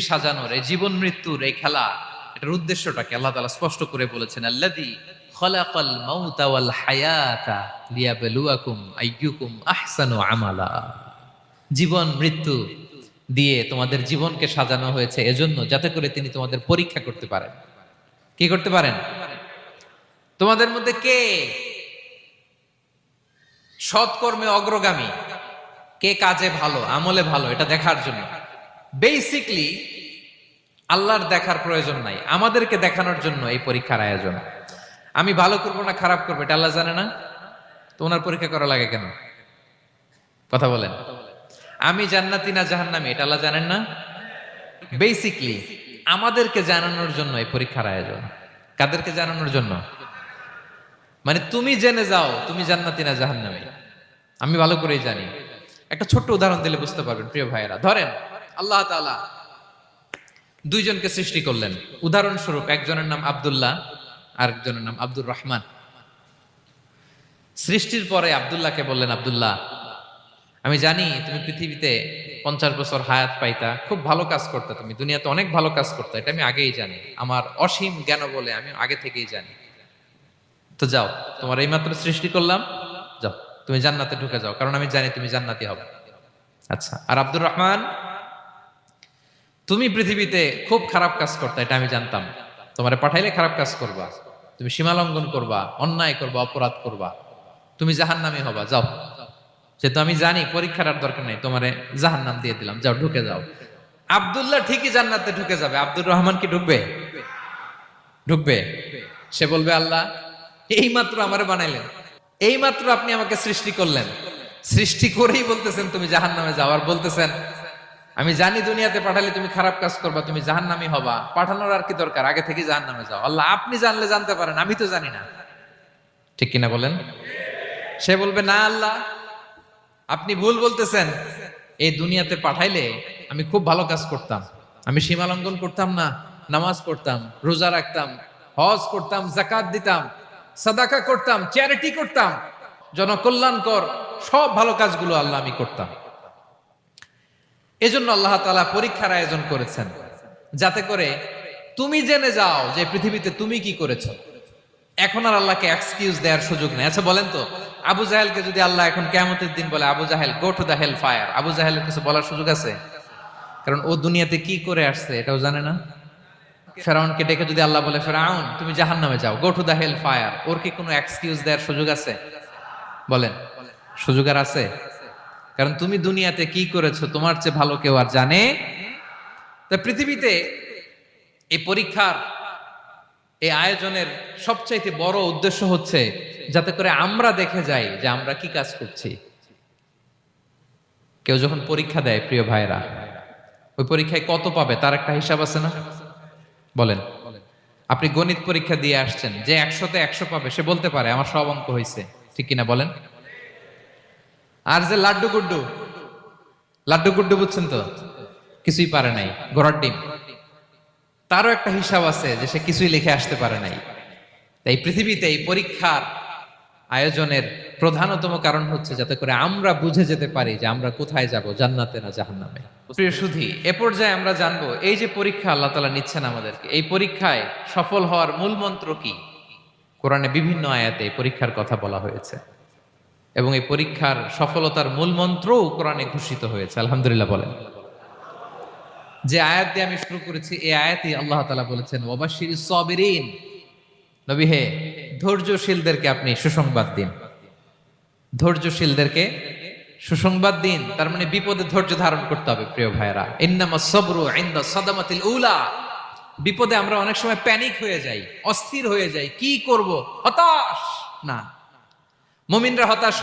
সাজানোর, এই জীবন মৃত্যুর এই খেলা, এটার উদ্দেশ্যটাকে আল্লাহ তাআলা স্পষ্ট করে বলেছেন, আল্লাযী খলাকাল মাউতা ওয়াল আইয়ুকুম আমালা। জীবন মৃত্যু দিয়ে তোমাদের জীবনকে সাজানো হয়েছে এজন্য যাতে করে তিনি তোমাদের পরীক্ষা করতে পারেন। কি করতে পারেন? তোমাদের মধ্যে কে সৎকর্মে অগ্রগামী? কে কাজে ভালো, আমলে ভালো, এটা দেখার জন্য। বেসিকলি আল্লাহর দেখার প্রয়োজন নাই। আমাদেরকে দেখানোর জন্য এই পরীক্ষার আয়োজন। আমি ভালো করব না খারাপ করব, এটা আল্লাহ জানে না? তো ওনার পরীক্ষা করা লাগে কেন? কথা বলেন। আমি জান্নাতি না জাহান্নামি, এটা আল্লাহ জানেন না? বেসিকলি আমাদেরকে জানানোর জন্য এই পরীক্ষার আয়োজন। কাদেরকে জানানোর জন্য? মানে তুমি জেনে যাও, তুমি জান্নাতি না জাহান্নামী। আমি ভালো করেই জানি। একটা ছোট্ট উদাহরণ দিলে বুঝতে পারবেন, প্রিয় ভাইয়েরা। ধরেন আল্লাহ তাআলা দুইজনকে সৃষ্টি করলেন। উদাহরণস্বরূপ একজনের নাম আব্দুল্লাহ আর একজনের নাম আব্দুর রহমান। সৃষ্টির পরে আব্দুল্লাহকে বললেন, আব্দুল্লাহ, আমি জানি তুমি পৃথিবীতে পঞ্চাশ বছর হায়াত পাইতা, খুব ভালো কাজ করতে তুমি, দুনিয়াতে অনেক ভালো কাজ করতে, এটা আমি আগেই জানি। আমার অসীম জ্ঞান বলে আমি আগে থেকেই জানি। তো যাও, তোমার এইমাত্র সৃষ্টি করলাম, যাও, তুমি জান্নাতে ঢুকে যাও, কারণ আমি জানি তুমি জান্নাতি হবে। আচ্ছা আর আব্দুর রহমান তুমি পৃথিবীতে খুব খারাপ কাজ করতে, এটা আমি জানতাম। তোমারে পাঠাইলে খারাপ কাজ করবা। তুমি সীমালঙ্ঘন করবা, অন্যায় করবা, অপরাধ করবা। তুমি জাহান্নামী হবা, যাও। যেহেতু আমি জানি পরীক্ষার দরকার নেই, তোমারে জাহান্নাম দিয়ে দিলাম, যাও, ঢুকে যাও। আব্দুল্লাহ ঠিকই জান্নাতে ঢুকে যাবে। আব্দুর রহমান কি ঢুকবে? ঢুকবে। সে বলবে, আল্লাহ এই মাত্র আমারে বানাইলেন। এই মাত্র আপনি আমাকে সৃষ্টি করলেন। সৃষ্টি করেই বলতেছেন তুমি জাহান নামে যাও, আর বলতেছেন আমি জানি দুনিয়াতে পাঠালে তুমি খারাপ কাজ করবা, তুমি জাহান নামি হবা। পাঠানোর আর কি দরকার? আগে থেকে জাহান নামে যাও। আল্লাহ, আপনি জানলে জানতে পারেন, আমি তো জানি না। ঠিক কিনা বলেন? সে বলবে, না আল্লাহ, আপনি ভুল বলতেছেন। এই দুনিয়াতে পাঠাইলে আমি খুব ভালো কাজ করতাম। আমি সীমালঙ্ঘন করতাম না, নামাজ পড়তাম, রোজা রাখতাম, হজ করতাম জাকাত দিতাম, সাদাকা করতাম, চ্যারিটি করতাম। জনকল্যাণকর সব ভালো কাজগুলো আল্লাহ আমি করতাম। এজন্য আল্লাহ তাআলা পরীক্ষার আয়োজন করেছেন। যাতে করে তুমি জেনে যাও যে পৃথিবীতে তুমি কি করেছ। এখন আর আল্লাহকে এক্সকিউজ দেওয়ার সুযোগ নেই। আচ্ছা বলেন তো, আবু জাহেলকে যদি আল্লাহ এখন কেমতের দিন বলে, Abu Jahel go to the hell fire Abu জাহেলের কিছু বলার সুযোগ আছে? কারণ ও দুনিয়াতে কি করে আসছে এটাও জানে না। ফেরাউনকে ডেকে যদি আল্লাহ বলে, ফেরাউন, তুমি জাহান নামে যাও go to the hell fire ওর কি কোনো এক্সকিউজ দেওয়ার সুযোগ আছে? বলেন। সুযোগ আর আছে? কারণ তুমি দুনিয়াতে কি করেছ, তোমার চেয়ে ভালো কেউ আর জানে? তা পৃথিবীতে এই পরীক্ষার, এই আয়োজনের সবচাইতে বড় উদ্দেশ্য হচ্ছে যাতে করে আমরা দেখে যাই যে আমরা কি কাজ করছি। কেউ যখন পরীক্ষা দেয়, প্রিয় ভাইরা ওই পরীক্ষায় কত পাবে, তার একটা হিসাব আছে না? বলেন। আপনি গণিত পরীক্ষা দিয়ে আসছেন, যে একশোতে একশো পাবে, সে বলতে পারে, আমার সব অঙ্ক হয়েছে ঠিক কিনা বলেন? আর যে লাড্ডু গুড্ডু লাড্ডু গুড্ডু বুঝছেন তো? কিছুই পারে নাই, ঘোড়ার ডিম। তারও একটা হিসাব আছে যে সে কিছুই লিখে আসতে পারে নাই। তাই পৃথিবীতে এই পরীক্ষার আয়োজনের প্রধানতম কারণ হচ্ছে যাতে করে আমরা বুঝে যেতে পারি যে আমরা কোথায় যাব, জান্নাতে না জাহান্নামে। প্রিয় সুধী, এ পর্যায়ে আমরা জানব, এই যে পরীক্ষা আল্লাহ তালা নিচ্ছেন আমাদেরকে, এই পরীক্ষায় সফল হওয়ার মূল মন্ত্র কি? কোরআনে বিভিন্ন আয়াতে পরীক্ষার কথা বলা হয়েছে। এবং এই পরীক্ষার সফলতার মূল মন্ত্রও কোরআনে ঘোষিত হয়েছে। আলহামদুলিল্লাহ বলেন। যে আয়াত দিয়ে আমি শুরু করেছি, এই আয়াতই আল্লাহ তালা বলেছেন ওবাশির সবিরিন। নবী হে, ধৈর্যশীলদেরকে আপনি সুসংবাদ দিন। ধৈর্যশীলদেরকে সুসংবাদ দিন। তার মানে বিপদে ধৈর্য ধারণ করতে হবে, প্রিয় ভাইরা ইন্নামা সবরু ইন্দা সাদামাতিল উলা। বিপদে আমরা অনেক সময় প্যানিক হয়ে যাই, অস্থির হয়ে যাই। কি করব? হতাশ! না। মুমিনরা হতাশ